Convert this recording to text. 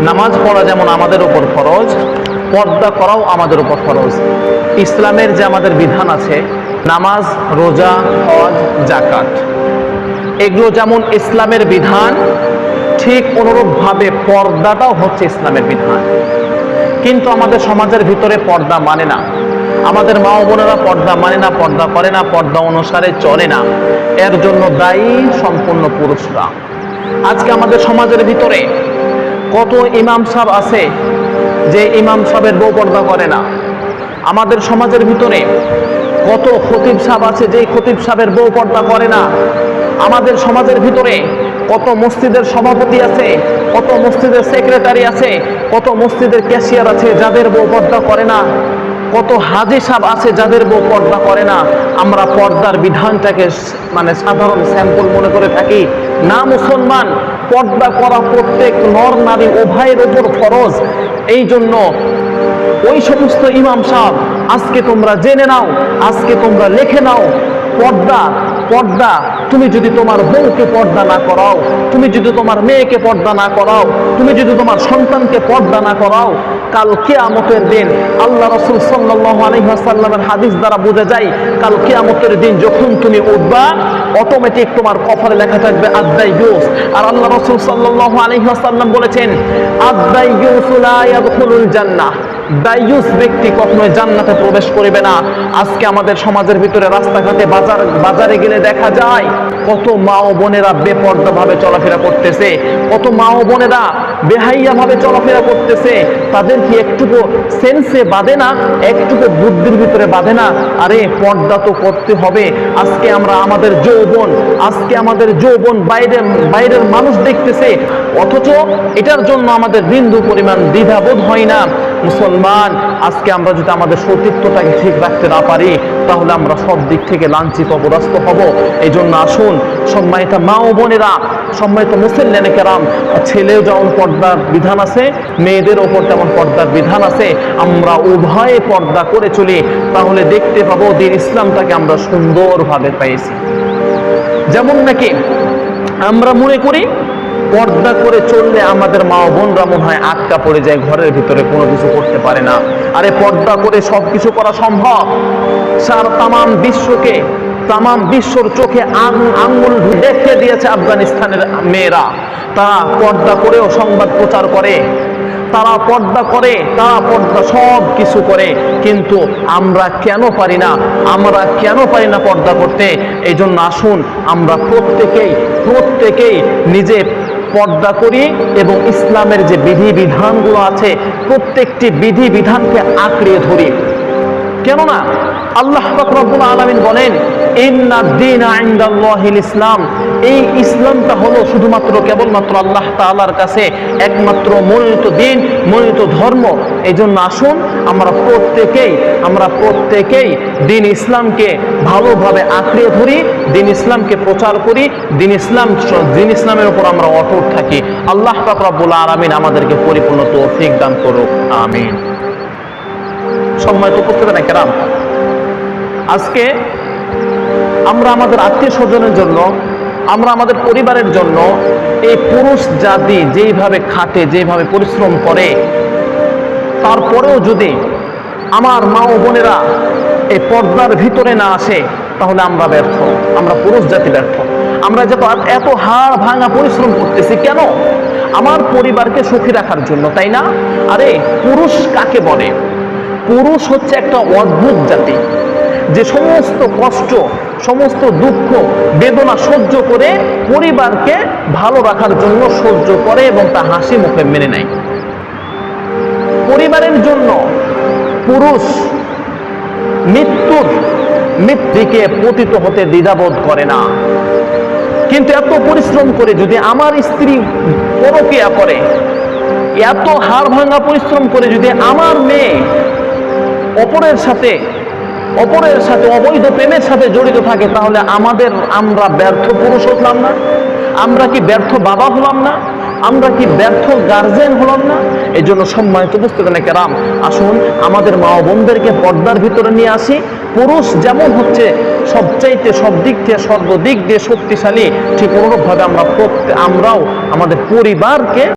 নামাজ পড়া যেমন আমাদের উপর ফরজ, পর্দা করাও আমাদের উপর ফরজ। ইসলামের যে আমাদের বিধান আছে, নামাজ, রোজা, হজ জাকাত এগুলো যেমন ইসলামের বিধান, ঠিক অনুরূপভাবে পর্দাটাও হচ্ছে ইসলামের বিধান। কিন্তু আমাদের সমাজের ভিতরে পর্দা মানে না। আমাদের মা বোনেরা পর্দা মানে না, পর্দা করে না, পর্দা অনুসারে চলে না। এর জন্য দায়ী সম্পূর্ণ পুরুষরা। আজকে আমাদের সমাজের ভিতরে কত ইমাম সাহেব আছে যে ইমাম সাহেবের বউ পর্দা করে না? আমাদের সমাজের ভিতরে কত খতিব সাহেব আছে যে খতিব সাহেবের বউ পর্দা করে না? আমাদের সমাজের ভিতরে কত মসজিদের সভাপতি আছে, কত মসজিদের সেক্রেটারি আছে, কত মসজিদের ক্যাশিয়ার আছে যাদের বউ পর্দা করে না? কত হাজি সাহেব আছে যাদের বউ পর্দা করে না? আমরা পর্দার বিধানটাকে মানে সাধারণ স্যাম্পল মনে করে থাকি। না মুসলমান পর্দা করা প্রত্যেক নর নারী উভয়ের উপর ফরজ। এই জন্য ওই সমস্ত ইমাম সাহেব, আজকে তোমরা জেনে নাও, আজকে তোমরা লেখে নাও, পর্দা পর্দা, তুমি যদি তোমার বউকে পর্দা না করাও, তুমি যদি তোমার মেয়েকে পর্দা না করাও, তুমি যদি তোমার সন্তানকে পর্দা না করাও, কাল কেয়ামতের দিন আল্লাহ রসুল সাল্লাহ আলহিহাসাল্লামের হাদিস দ্বারা বোঝা যায়, কাল কেয়ামতের দিন যখন তুমি উঠবা অটোমেটিক তোমার কপালে লেখা থাকবে আদাই ইউস। আর আল্লাহ রসুল সাল্লাহ আলহিহাসাল্লাম বলেছেন আদাই ইউসুল জান্নাহ। দায়ুস ব্যক্তি কখনোই জান্নাতে প্রবেশ করিবে না। আজকে আমাদের সমাজের ভিতরে রাস্তাঘাটে বাজার, বাজারে গেলে দেখা যায়, কত মা ও বোনেরা বেপর্দা ভাবে চলাফেরা করতেছে, কত মা ও বোনেরা বেহাইয়া ভাবে চলাফেরা করতেছে, তাদের কি একটুকু সেন্সে বাঁধে না? একটুকু বুদ্ধির ভিতরে বাঁধে না? আরে, পর্দা তো করতে হবে। আজকে আমরা আমাদের যৌবন, আজকে আমাদের যৌবন বাইরে, বাইরের মানুষ দেখতেছে, অথচ এটার জন্য আমাদের বিন্দু পরিমাণ দ্বিধাবোধ হয় না। মুসলমান, আজকে আমরা যদি আমাদের সতীত্বটাকে ঠিক রাখতে না পারি, তাহলে আমরা সব দিক থেকে লাঞ্ছিত অপরাস্ত হব। এই জন্য আসুন, সম্মানিত মা ও বোনেরা, সম্মানিত মুসল্লানে কেরাম ছেলেও যেমন পর্দার বিধান আছে, মেয়েদের ওপর তেমন পর্দার বিধান আছে, আমরা উভয়ে পর্দা করে চলি। তাহলে দেখতে পাবো দিন ইসলামটাকে আমরা সুন্দরভাবে পেয়েছি। যেমন নাকি আমরা মনে করি পর্দা করে চললে আমাদের মা বোনরা মনে হয় আটকা পড়ে যায়, ঘরের ভিতরে কোনো কিছু করতে পারে না। আরে পর্দা করে সব কিছু করা সম্ভব? সার তামাম বিশ্বকে, তামাম বিশ্বর চোখে আং- আঙ্গুল দেখে দিয়েছে আফগানিস্তানের মেয়েরা। তারা পর্দা করেও সংবাদ প্রচার করে, তারা পর্দা করে, তারা পর্দা সব কিছু করে, কিন্তু আমরা কেন পারি না? আমরা কেন পারি না পর্দা করতে? এই জন্য আসুন, আমরা প্রত্যেকেই প্রত্যেকেই নিজে পর্দা করি এবং ইসলামের যে বিধি বিধানগুলো আছে, প্রত্যেকটি বিধি বিধানকে আঁকড়িয়ে ধরি। কেননা আল্লাহ রব্বুল আলমিন বলেন ইসলাম। এই ইসলামটা হলো শুধুমাত্র কেবলমাত্র আল্লাহ তাআলার কাছে একমাত্র মনোনীত দিন, মনোনীত ধর্ম। এই জন্য আসুন, আমরা প্রত্যেকেই আমরা প্রত্যেকেই দিন ইসলামকে ভালোভাবে আঁকড়িয়ে ধরি, দিন ইসলামকে প্রচার করি, দিন ইসলাম দিন ইসলামের উপর আমরা অটুট থাকি। আল্লাহ পাক রব্বুল আলামিন আমাদেরকে পরিপূর্ণ তৌফিক দান করুক, আমিন। সম্মানিত উপস্থিত না কেরাম। আজকে আমরা আমাদের আত্মীয় স্বজনের জন্য, আমরা আমাদের পরিবারের জন্য এই পুরুষ জাতি যেইভাবে খাটে, যেইভাবে পরিশ্রম করে, তারপরেও যদি আমার মা ও বোনেরা এই পর্দার ভিতরে না আসে, তাহলে আমরা ব্যর্থ, আমরা পুরুষ জাতি ব্যর্থ। আমরা যত এত হাড় ভাঙা পরিশ্রম করতেছি কেন? আমার পরিবারকে সুখী রাখার জন্য, তাই না? আরে, পুরুষ কাকে বলে? পুরুষ হচ্ছে একটা অদ্ভুত জাতি। যে সমস্ত কষ্ট, সমস্ত দুঃখ, বেদনা সহ্য করে পরিবারকে ভালো রাখার জন্য সহ্য করে এবং তা হাসি মুখে মেনে নেয়। পরিবারের জন্য পুরুষ মৃত্যুর মৃত্যুকে পতিত হতে দ্বিধাবোধ করে না। কিন্তু এত পরিশ্রম করে যদি আমার স্ত্রী পরকিয়া করে, এত হাড় ভাঙা পরিশ্রম করে যদি আমার মেয়ে অপরের সাথে অপরের সাথে, অবৈধ প্রেমের সাথে জড়িত থাকে, তাহলে আমাদের আমরা ব্যর্থ পুরুষ হলাম না। আমরা কি ব্যর্থ বাবা হলাম না? আমরা কি ব্যর্থ গার্জেন হলাম না? এই জন্য সম্মানিত পুস্তকানে কেরাম, আসুন আমাদের মা বোনদেরকে পর্দার ভিতরে নিয়ে আসি। পুরুষ যেমন হচ্ছে সবচাইতে, সব দিক থেকে, সর্বদিক দিয়ে শক্তিশালী, ঠিক অনুরূপভাবে আমরা আমরাও আমাদের পরিবারকে